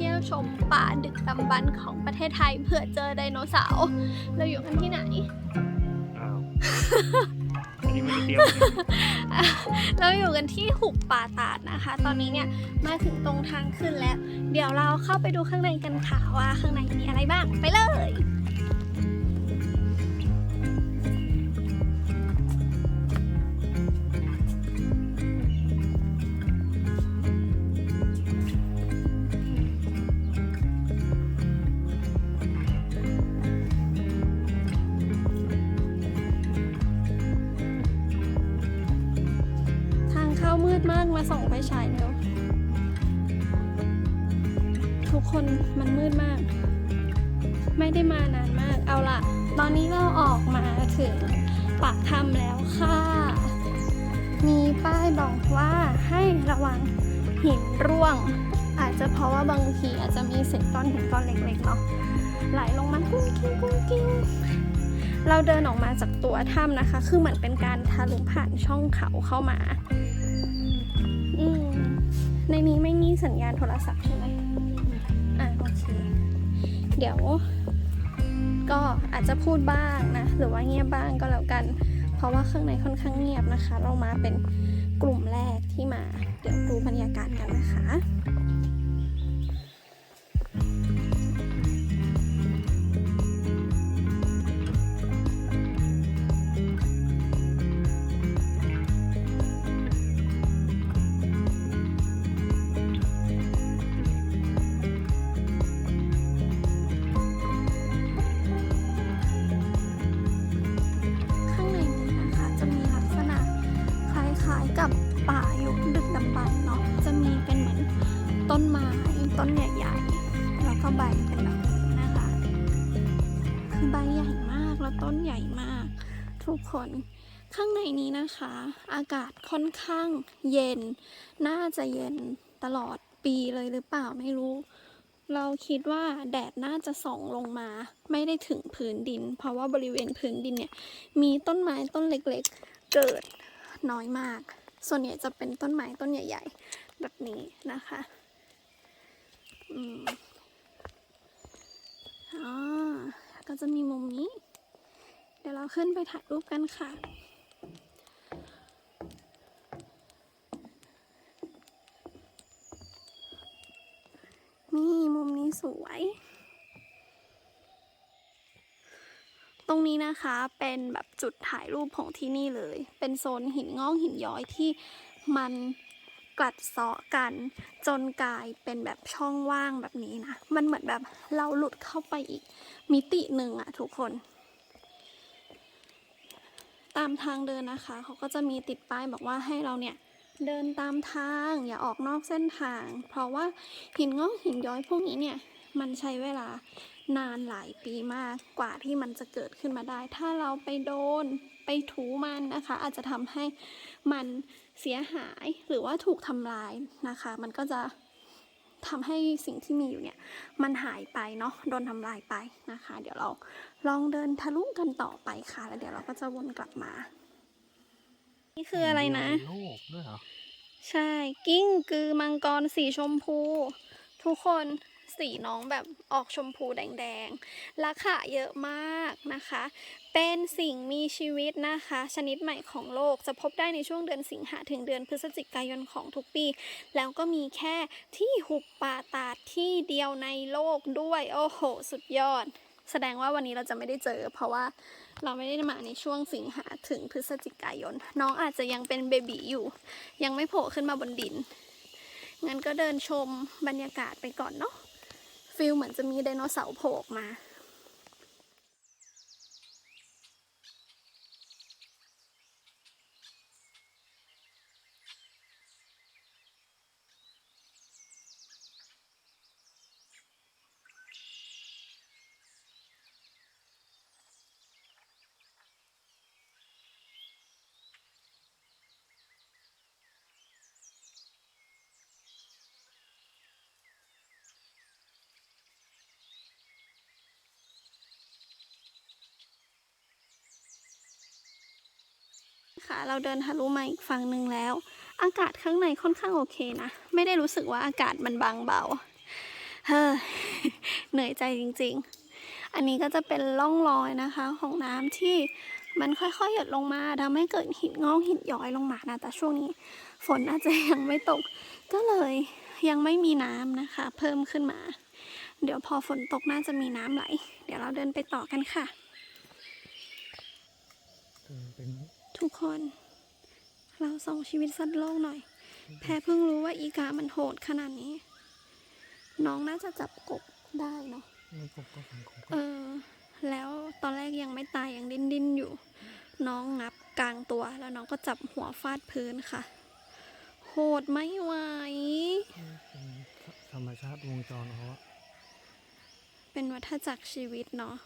พาบอสมาเที่ยวชมป่าดึกดำบรรพ์ของประเทศไทยเผื่อเจอไดโนเสาร์เราอยู่กันที่ไหน อ้าวอันนี้ไม่ได้เตรียมเลยเราอยู่กันที่หุบป่าตาดนะคะ ตอนนี้เนี่ยมาถึงตรงทางขึ้นแล้ว เดี๋ยวเราเข้าไปดูข้างในกันค่ะว่าข้างในมีอะไรบ้างไปเลย ฉายเร็วทุกคนมันมืดมาก ไม่ได้มานานมาก เอาละตอนนี้เราออกมาถึงปากถ้ำแล้วค่ะ มีป้ายบอกว่าให้ระวังหินร่วง อาจจะเพราะว่าบางทีอาจจะมีเศษก้อนหินก้อนเล็กๆเนาะไหลลงมากุ้งกิ้งกุ้งกิ้งเราเดินออกมาจากตัวถ้ำนะคะ คือเหมือนเป็นการทะลุผ่านช่องเขาเข้ามา ในนี้ไม่มีสัญญาณโทรศัพท์ใช่ไหมอะโอเค เดี๋ยว ก็อาจจะพูดบ้างนะ หรือว่าเงียบบ้างก็แล้วกัน เพราะว่าเครื่องในค่อนข้างเงียบนะคะ เรามาเป็นกลุ่มแรกที่มา เดี๋ยวดูบรรยากาศกันนะคะ ทุกคนข้างในนี้นะคะ อากาศค่อนข้างเย็น น่าจะเย็นตลอดปีเลยหรือเปล่าไม่รู้ เราคิดว่าแดดน่าจะส่องลงมา ไม่ได้ถึงพื้นดิน เพราะว่าบริเวณพื้นดินเนี่ย มีต้นไม้ต้นเล็กๆ เกิดน้อยมาก ส่วนใหญ่จะเป็นต้นไม้ต้นใหญ่ๆ แบบนี้นะคะอ๋อก็จะมีมุมนี้ เดี๋ยวเราขึ้นไปถ่ายรูปกันค่ะ นี่มุมนี้สวย ตรงนี้นะคะเป็นแบบจุดถ่ายรูปของที่นี่เลย เป็นโซนหินงอกหินย้อยที่มันกัดเซาะกันจนกลายเป็นแบบช่องว่างแบบนี้นะ มันเหมือนแบบเราหลุดเข้าไปอีกมิติหนึ่งอะทุกคน ตามทางเดินนะคะ เขาก็จะมีติดป้ายบอกว่าให้เราเนี่ยเดินตามทางอย่าออกนอกเส้นทาง เพราะว่าหินงอกหินย้อยพวกนี้เนี่ยมันใช้เวลานานหลายปีมากกว่าที่มันจะเกิดขึ้นมาได้ ถ้าเราไปโดนไปถูมันนะคะ อาจจะทำให้มันเสียหายหรือว่าถูกทำลายนะคะ มันก็จะ ทำให้สิ่งที่มีอยู่เนี่ย มันหายไปเนาะโดนทำลายไปนะคะ เดี๋ยวเราลองเดินทะลุกันต่อไปค่ะ แล้วเดี๋ยวเราก็จะวนกลับมา นี่คืออะไรนะโลกด้วยเหรอใช่กิ้งกือมังกรสีชมพู ทุกคน สีน้องแบบออกชมพูแดงๆ ราคาเยอะมากนะคะ เป็นสิ่งมีชีวิตนะคะ ชนิดใหม่ของโลกจะพบได้ในช่วงเดือนสิงหาถึงเดือนพฤศจิกายนของทุกปี แล้วก็มีแค่ที่หุบป่าตาดที่เดียวในโลกด้วย โอ้โห สุดยอด แสดงว่าวันนี้เราจะไม่ได้เจอ เพราะว่าเราไม่ได้มาในช่วงสิงหาถึงพฤศจิกายน น้องอาจจะยังเป็นเบบีอยู่ ยังไม่โผล่ขึ้นมาบนดินงั้นก็เดินชมบรรยากาศไปก่อนเนาะ ฟิลเหมือนจะมีไดโนเสาร์โผล่มา ค่ะ เราเดินทะลุมาอีกฝั่งหนึ่งแล้ว อากาศข้างในค่อนข้างโอเคนะ ไม่ได้รู้สึกว่าอากาศมันบางเบา เฮ้อ เหนื่อยใจจริง ๆ อันนี้ก็จะเป็นร่องรอยนะคะของน้ำที่มันค่อยๆ หยดลงมาทำให้เกิดหินงอกหินย้อยลงมานะ แต่ช่วงนี้ฝนอาจจะยังไม่ตก ก็เลยยังไม่มีน้ำนะคะ เพิ่มขึ้นมา เดี๋ยวพอฝนตกน่าจะมีน้ำไหล เดี๋ยวเราเดินไปต่อกันค่ะ เป็น ทุกคน เราส่งชีวิตสัตว์โลกหน่อย แพรเพิ่งรู้ว่าอีกามันโหดขนาดนี้ น้องน่าจะจับกบได้เนาะไม่พบก็ของของเออ แล้วตอนแรกยังไม่ตายยังดิ้นดิ้นๆอยู่ น้องงับกลางตัว แล้วน้องก็จับหัวฟาดพื้นค่ะ โหดไม่ไหวเป็นธรรมชาติวงจรเขาอะเป็นวัฏจักรชีวิตเนาะ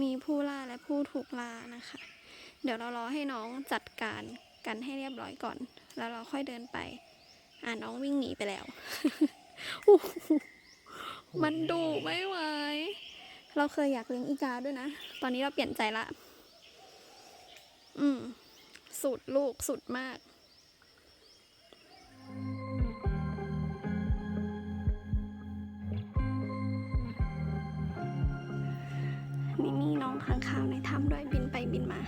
มีผู้ล่าและผู้ถูกล่านะคะ เดี๋ยวเรารอให้น้องจัดการกันให้เรียบร้อยก่อน แล้วเราค่อยเดินไป อ่าน้องวิ่งหนีไปแล้ว มันดุไม่ไหว เราเคยอยากเลี้ยงอีกาด้วยนะ ตอนนี้เราเปลี่ยนใจละ อืม สุดลูกสุดมากนี่มีน้องค้างคาวในถ้ำด้วยบินไปบินมา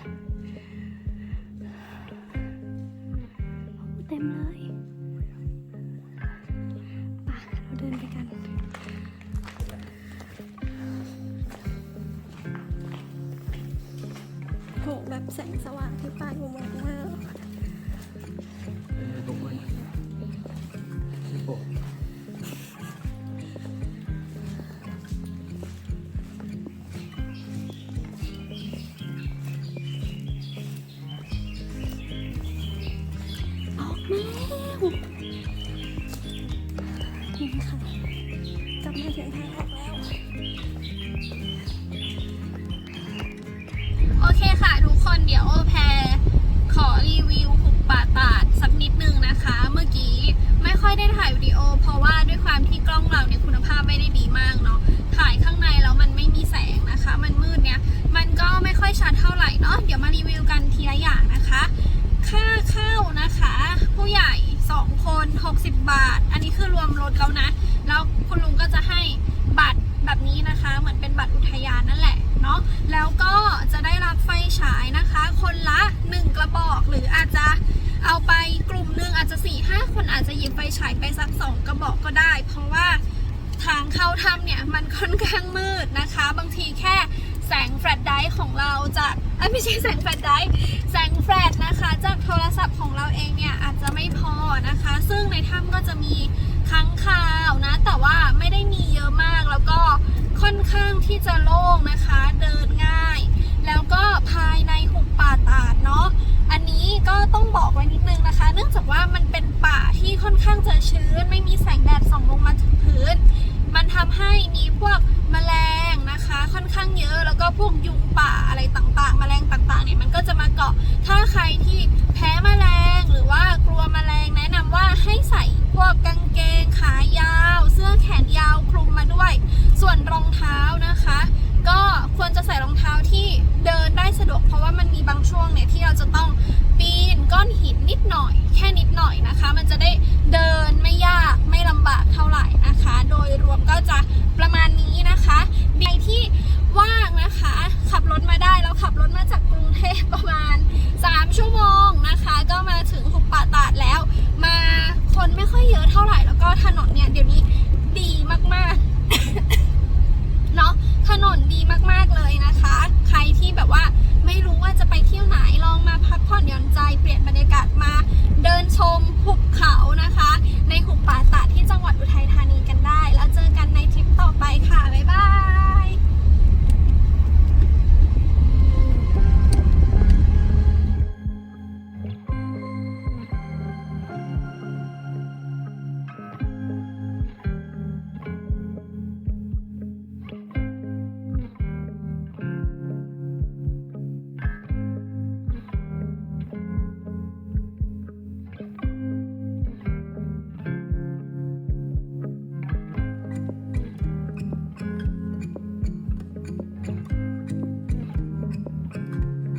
แบบแสงสว่าง เดี๋ยวแพรขอรีวิวหุบป่าตาดสักนิดนึงนะคะ เมื่อกี้ไม่ค่อยได้ถ่ายวิดีโอ เพราะว่าด้วยความที่กล้องเราเนี่ยคุณภาพไม่ได้ดีมากเนาะถ่ายข้างในแล้วมันไม่มีแสงนะคะ มันมืดเนี่ยมันก็ไม่ค่อยชัดเท่าไหร่เนาะเดี๋ยวมารีวิวกันทีละอย่างนะคะ ค่าเข้านะคะ ผู้ใหญ่ 2 คน 60 บาท อันนี้คือรวมรถแล้วนะ แล้วคุณลุงก็จะให้บัตรแบบนี้นะคะ เหมือนเป็นบัตรอุทยานนั่นแหละเนาะแล้วก็จะได้รับไฟ ฉายนะคะ คนละ 1 กระบอกหรืออาจจะเอาไปกลุ่มหนึ่งอาจจะ4ี่ห้าคนอาจจะหยิบไฟฉายไปสัก 2 กระบอกก็ได้ เพราะว่าทางเข้าถ้ำเนี่ย มันค่อนข้างมืดนะคะ บางทีแค่แสงแฟลชไดร์ของเราจากไม่ใช่แสงแฟลชไดร์แสงแฟลชนะคะ จากโทรศัพท์ของเราเองเนี่ย อาจจะไม่พอนะคะ ซึ่งในถ้ำก็จะมีค้างคาวนะ แต่ว่าไม่ได้มีเยอะมากแล้วก็ค่อนข้างที่จะโล่งนะคะ เดินง่าย แล้วก็ภาย ถึงหุบป่าตาดแล้ว มาคนไม่ค่อยเยอะเท่าไหร่แล้วก็ถนนเนี่ยเดี๋ยวนี้